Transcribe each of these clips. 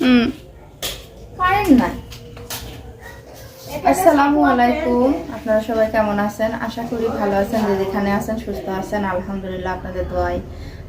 হুম। নাই। আসসালামু আলাইকুম। আপনারা সবাই কেমন আছেন? আশা করি ভালো আছেন, যে যেখানে আছেন সুস্থ আছেন। আলহামদুলিল্লাহ আপনাদের দোয়াই।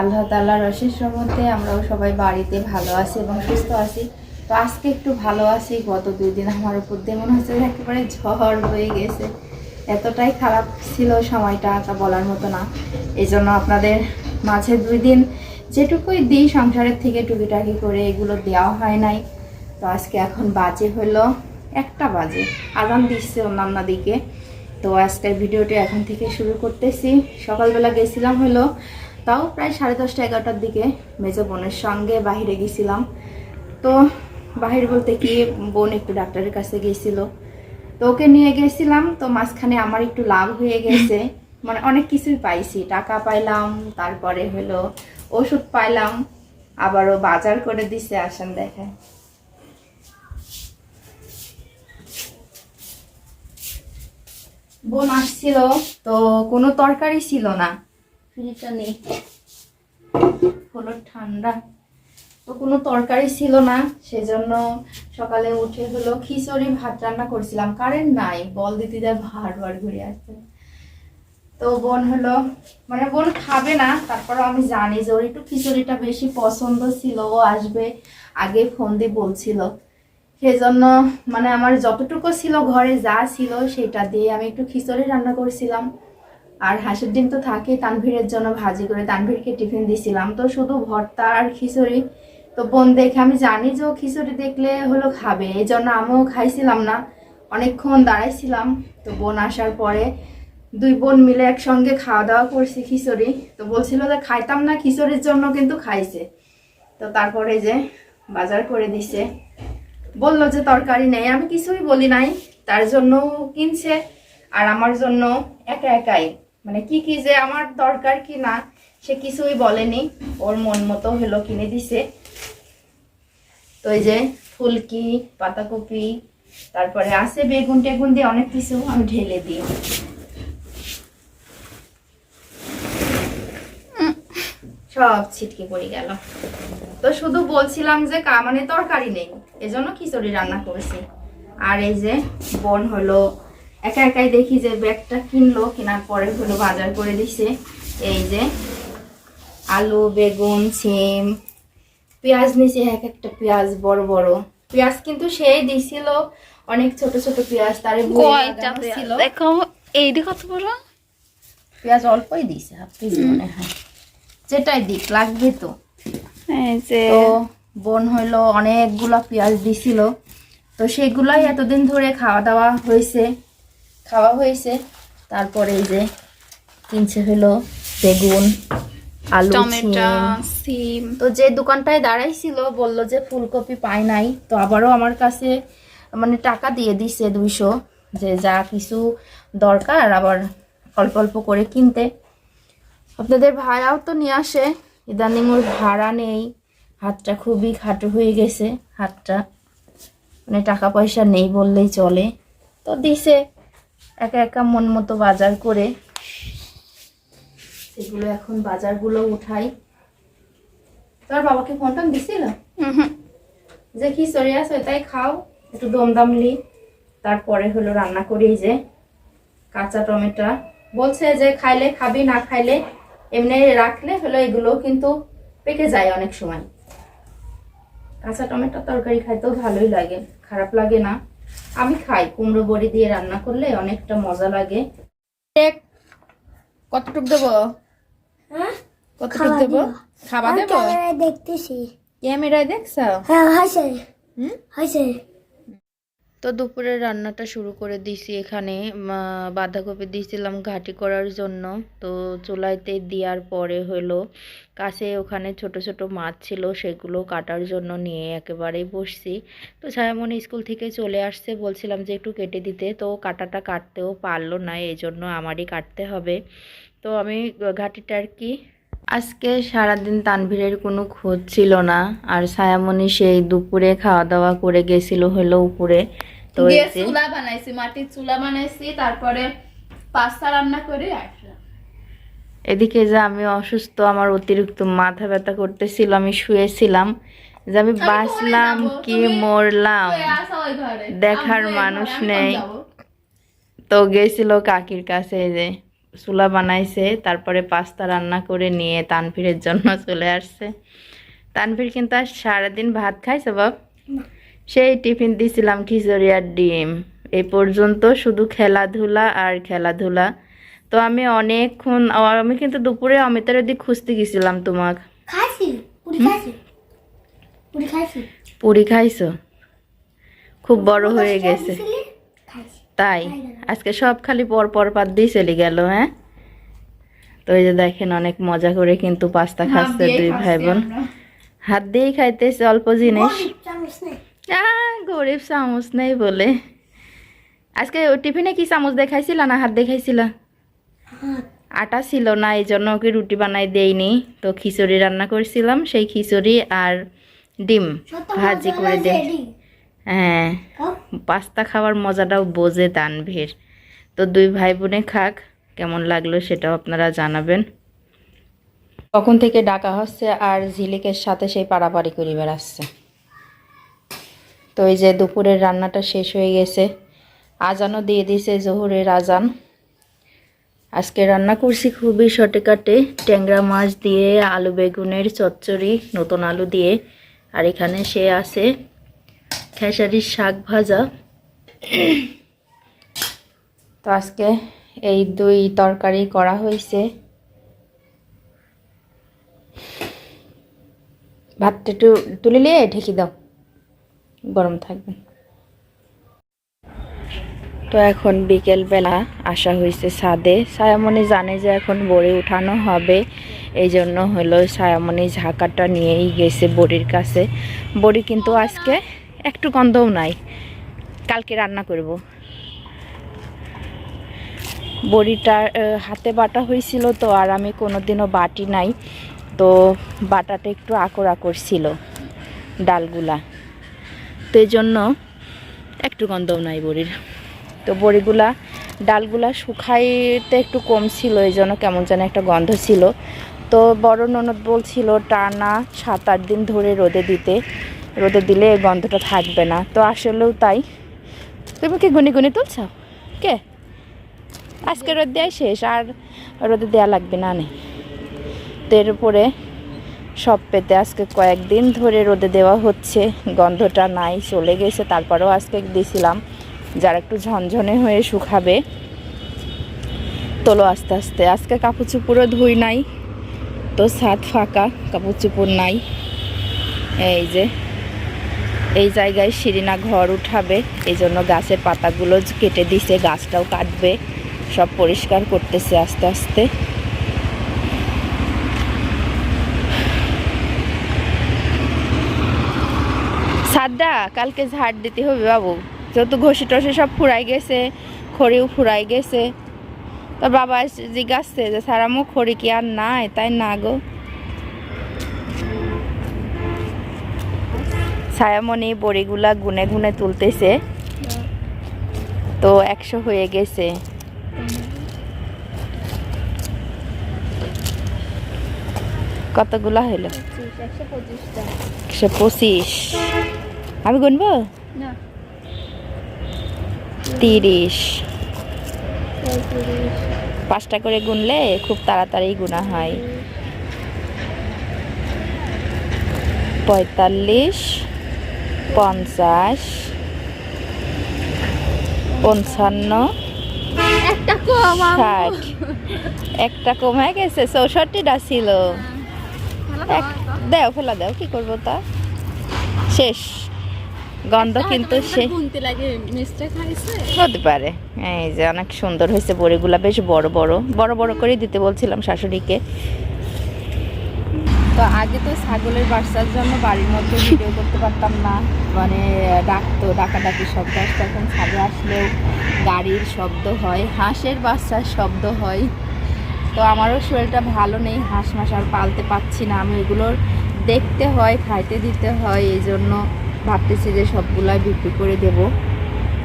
আল্লাহ রহমতে আমরাও সবাই বাড়িতে ভালো আছি এবং সুস্থ আছি। তো আজকে একটু ভালো আছি। গত দুই দিন আমার উপর দিয়ে মনে হচ্ছে একেবারে ঝড় হয়ে গেছে। এতটাই খারাপ ছিল সময়টা বলার মতো না। এই জন্য আপনাদের মাঝে দুই দিন যেটুকুই দিই সংসারের থেকে টুকিটাকি করে এগুলো দেওয়া হয় নাই। তো আজকে এখন বাজে হলো একটা বাজে। আজান দিচ্ছে অন্যান্য দিকে। তো আজকের ভিডিওটি এখন থেকে শুরু করতেছি। সকালবেলা গেছিলাম হলো, তাও প্রায় সাড়ে দশটা এগারোটার দিকে মেজো বোনের সঙ্গে বাইরে গেছিলাম। তো বাহির বলতে কি, বোন একটু ডাক্তারের কাছে গেছিল। তো ওকে নিয়ে গেছিলাম, তো মাঝখানে আমার একটু লাভ হয়ে গেছে। মানে অনেক কিছুই পাইছি। টাকা পাইলাম, তারপরে হলো ওষুধ পাইলাম আবারও বাজার করে দিছে আসেন দেখায় বোন আসছিল তো কোনো তরকারি ছিল না। ফ্রিজটা নেই। হলো ঠান্ডা। তো কোনো তরকারি ছিল না সেজন্য সকালে উঠে হলো খিচুড়ি ভাত রান্না করছিলাম। কারেন্ট নাই বল দিতে যায় ভার বার ঘুরে আসছে। তো বোন হলো মানে বোন খাবে না তারপরে আমি জানি যে ওর একটু খিচুড়িটা বেশি পছন্দ ছিল, ও আসবে আগে ফোন দিয়ে বলছিল। সেজন্য মানে আমার যতটুকু ছিল, ঘরে যা ছিল সেটা দিয়ে আমি একটু খিচুড়ি রান্না করেছিলাম। আর হাঁসের ডিম তো থাকে তানভীরের জন্য ভাজি করে তানভীরকে টিফিন দিছিলাম। তো শুধু ভর্তা আর খিচুড়ি। তো বোন দেখে আমি জানি যে ও খিচুড়ি দেখলে হলো খাবে এই জন্য আমিও খাইছিলাম না। অনেকক্ষণ দাঁড়াইছিলাম, তো বোন আসার পরে দুই বোন মিলে একসঙ্গে খাওয়া দাওয়া করছি খিচুড়ি। তো বলছিল যে খাইতাম না, খিচুড়ির জন্য কিন্তু খাইছে। তো তারপরে যে বাজার করে দিছে। বলল যে তরকারি নেই, আমি কিছুই বলি নাই। তার জন্য কিনছে, আর আমার জন্য একা একাই। মানে কি কি যে আমার দরকার কি না, সে কিছুই বলেনি। ওর মন মতো হলো কিনে দিছে। তো এই যে ফুলকি, পাতাকপি, তারপরে আছে বেগুন টেগুন দিয়ে অনেক কিছু আমি ঢেলে দিই। সব ছিটকে পড়ে গেল। তো শুধু বলছিলাম যে কা- মানে তরকারি নেই এজন্য খিচুড়ি রান্না করেছি। আর এই যে বোন হলো একা একাই দেখি যে ব্যাগটা কিনলো কেনার পরে হলো বাজার করে দিছে। এই যে আলু বেগুন সিম পেঁয়াজ নিচে এক একটা পেঁয়াজ বড় বড়। পেঁয়াজ কিন্তু সেই দিছিল অনেক ছোট ছোট পেঁয়াজ তারে? ছিল। দেখো এই কত বড়? পেঁয়াজ অল্পই দিছে হাফ কেজি মনে হয়। যেটাই দিক লাগবে তো। এই যে তো বোন হইল অনেকগুলো পেঁয়াজ দিছিল। তো সেগুলাই এতদিন ধরে খাওয়া দাওয়া হয়েছে খাওয়া হয়েছে তারপরে এই যে কিনছে হলো বেগুন আলু টমেটো সিম। সিম। তো যে দোকানটায় দাঁড়াইছিল বলল যে ফুলকপি পায় নাই। তো আবারও আমার কাছে মানে টাকা দিয়ে দিছে দুইশো যে যা কিছু দরকার আবার অল্প অল্প করে কিনতে। আপনাদের ভাড়াও তো নিয়ে আসে। ইদানিং ওর ভাড়া নেই। হাতটা খুবই খাটো হয়ে গেছে হাতটা। মানে টাকা পয়সা নেই বললেই চলে। তো দিছে একা একা মন মতো বাজার করে। সেগুলো এখন বাজারগুলো উঠাই। তোর বাবাকে ফোন টোন দিছিল? যে খিচুড়ি আছে তাই খাও। একটু দমদম দমদামলি তারপরে হলো রান্না করি যে কাঁচা টমেটো। বলছে যে খাইলে খাবি না খাইলে এমনি রাখলে হলো এগুলো কিন্তু পেকে যায় অনেক সময়। কাঁচা টমেটো তরকারি খাইতেও ভালোই লাগে খারাপ লাগে না। আমি খাই কুমড়ো বড়ি দিয়ে রান্না করলে অনেকটা মজা লাগে। কতটুক দেবো? হ্যাঁ? কতটুক দেবো? খাবার দেবো? দেখতেছি। ক্যামেরায় দেখছ? হ্যাঁ হয়েছে হুম? হয়েছে তো দুপুরের রান্নাটা শুরু করে দিয়েছি এখানে বাঁধাকপি দিয়েছিলাম ঘাটি করার জন্য। তো চুলাইতে দেওয়ার পরে হলো, কাছে ওখানে ছোট ছোট মাছ ছিল সেগুলো কাটার জন্য নিয়ে একেবারেই বসছি। তো ছায়ামণি স্কুল থেকে চলে আসছে, বলছিলাম যে একটু কেটে দিতে। তো কাটাটা কাটতেও পারল না এই জন্য আমারই কাটতে হবে। তো আমি ঘাটিটা আর কি আজকে সারাদিন তানভীরের কোনো খোঁজ ছিল না আর ছায়ামণি সেই দুপুরে খাওয়া দাওয়া করে গেছিল হলো উপরে। তো চুলা বানাইছি মাটির চুলা বানাইছি তারপরে পাস্তা রান্না করে এদিকে যে আমি অসুস্থ আমার অতিরিক্ত মাথা ব্যথা করতেছিল আমি শুয়েছিলাম। যে আমি বাঁচলাম কি মরলাম। দেখার মানুষ নেই। তো গেছিল কাকির কাছে যে চুলা বানাইছে তারপরে পাস্তা রান্না করে নিয়ে তানভীরের জন্য চলে আসছে। তানভীর কিন্তু আর সারাদিন ভাত খাইছে বাপ? সেই টিফিন দিছিলাম খিচুড়ি আর ডিম। এই পর্যন্ত শুধু খেলাধুলা আর খেলাধুলা। তো আমি অনেকক্ষণ আমি কিন্তু দুপুরে অমিতার দিক খুঁজতে গেছিলাম তোমাক। পুরি খাইছি? খুব বড় হয়ে গেছে। তাই? আজকে সব খালি পর পর পাত দিয়ে চলে গেল হ্যাঁ? তো এই যে দেখেন অনেক মজা করে কিন্তু পাস্তা খাচ্ছে দুই ভাই বোন হাত দিয়েই খাইতেছে অল্প জিনিস। গরিব চামচ নেই। গরিব চামচ নেই বলে। আজকে ওই টিফিনে কি চামচ দেখাইছিল না হাত দেখাইছিল আটা ছিল না এই জন্য ওকে রুটি বানাই দেইনি। তো খিচুড়ি রান্না করেছিলাম সেই খিচুড়ি আর ডিম ভাজি করে দে হ্যাঁ। পাস্তা খাওয়ার মজাটাও বোঝে তানভীর। তো দুই ভাই বোনে খাক কেমন লাগল সেটাও আপনারা জানাবেন। কখন থেকে ডাকা হচ্ছে আর ঝিলিকের সাথে সেই পাড়াপাড়ি করে বেড়াচ্ছে তো এই যে দুপুরের রান্নাটা শেষ হয়ে গেছে। আজানও দিয়ে দিয়েছে জোহরের আজান। আজকে রান্না করছি খুবই শর্টে কাটে। ট্যাংরা মাছ দিয়ে আলু বেগুনের চচ্চড়ি নতুন আলু দিয়ে। আর এখানে সে আছে খেসারির শাক ভাজা। তো আজকে এই দুই তরকারি করা হয়েছে। ভাতটা একটু তুলে নিয়ে ঢেকে দাও। গরম থাকবে। তো এখন বিকেল বেলা আসা হয়েছে ছাদে। ছায়ামণি জানে যে এখন বড়ি উঠানো হবে। এই জন্য হলো ছায়ামণি ঝাঁকাটা নিয়েই গেছে বড়ির কাছে। বড়ি কিন্তু আজকে একটু গন্ধও নাই। কালকে রান্না করব। বড়িটা হাতে বাটা হয়েছিল তো, আর আমি কোনোদিনও বাটি নাই। তো বাটাটা একটু আকর আকর ছিল ডালগুলা। তো এই জন্য একটু গন্ধও নাই বড়ির। তো বড়িগুলা, ডালগুলা শুকাইতে একটু কম ছিল এই জন্য কেমন যেন একটা গন্ধ ছিল। তো বড় ননদ বলছিল, টানা সাত আট দিন ধরে রোদে দিতে। রোদে দিলে এই গন্ধটা থাকবে না। তো আসলেও তাই। তুমি কি গুনি গুনি তুলছ? কে? আজকে রোদ দেওয়া শেষ, আর রোদে দেওয়া লাগবে না নেই তো এর উপরে সব পেতে আজকে কয়েকদিন ধরে রোদে দেওয়া হচ্ছে, গন্ধটা নাই, চলে গেছে। তারপরেও আজকে দিয়েছিলাম যারা একটু ঝনঝনে হয়ে শুকাবে। তোলো আস্তে আস্তে। আজকে কাপড় চুপুরও ধুই নাই, তো ছাদ ফাঁকা কাপড় চুপুর নাই। এই যে এই জায়গায় শিরিনা ঘর উঠাবে এই জন্য গাছের পাতাগুলো কেটে দিছে, গাছটাও কাটবে, সব পরিষ্কার করতেছে আস্তে আস্তে। সাদা কালকে ঝাড় দিতে হবে বাবু। যেহেতু ঘষি টসি সব ফুরাই গেছে, খড়িও ফুরাই গেছে। তো বাবা জিজ্ঞাসছে যে সারামু খড়ি কি আর নাই? তাই না গো। ছায়ামণি বড়িগুলা গুনে গুনে তুলতেছে। তো একশো হয়ে গেছে। কতগুলা হইল? একশো পঁচিশ। আমি গুনবো? তিরিশ। পাঁচটা করে গুনলে খুব তাড়াতাড়ি গুনা হয়। পঁয়তাল্লিশ। পঞ্চাশ পঞ্চান্ন একটা কম ষাট। একটা কমে গেছে চৌষট্টিটা ছিল। এক- দেও ফেলা দেও কি করব তা? শেষ। গন্ধ কিন্তু সে হতে পারে। এই যে অনেক সুন্দর হয়েছে বড়িগুলা বেশ বড় বড়। বড় বড় করে দিতে বলছিলাম শাশুড়িকে। তো আগে তো ছাগলের বাচ্চার জন্য বাড়ির মধ্যে ভিডিও করতে পারতাম না। মানে ডাকতো ডাকাডাকি শব্দ আসতো। এখন ছাদে আসলেও গাড়ির শব্দ হয় হাঁসের বাচ্চার শব্দ হয়। তো আমারও শরীরটা ভালো নেই হাঁস মাস আর পালতে পারছি না। আমি এগুলোর দেখতে হয় খাইতে দিতে হয় এই জন্য ভাবতেছি যে সবগুলাই বিক্রি করে দেব।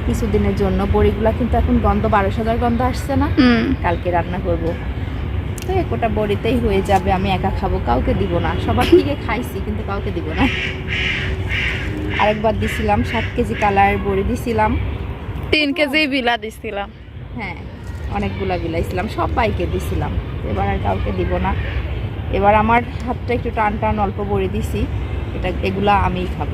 কিছুদিনের জন্য। বড়িগুলা কিন্তু এখন গন্ধ বারোশো হাজার গন্ধ আসছে না? কালকে রান্না করব। তো একটা বড়িতেই হয়ে যাবে আমি একা খাব। কাউকে দিব না। সবার থেকে খাইছি কিন্তু কাউকে দিব না। আরেকবার দিছিলাম সাত কেজি কালার বড়ি দিছিলাম। তিন কেজি বিলা দিছিলাম। হ্যাঁ অনেকগুলা বিলাইছিলাম সবাইকে দিছিলাম। এবার আর কাউকে দিব না। এবার আমার হাতটা একটু টান টান অল্প বড়ি দিছি। এটা এগুলা আমিই খাব।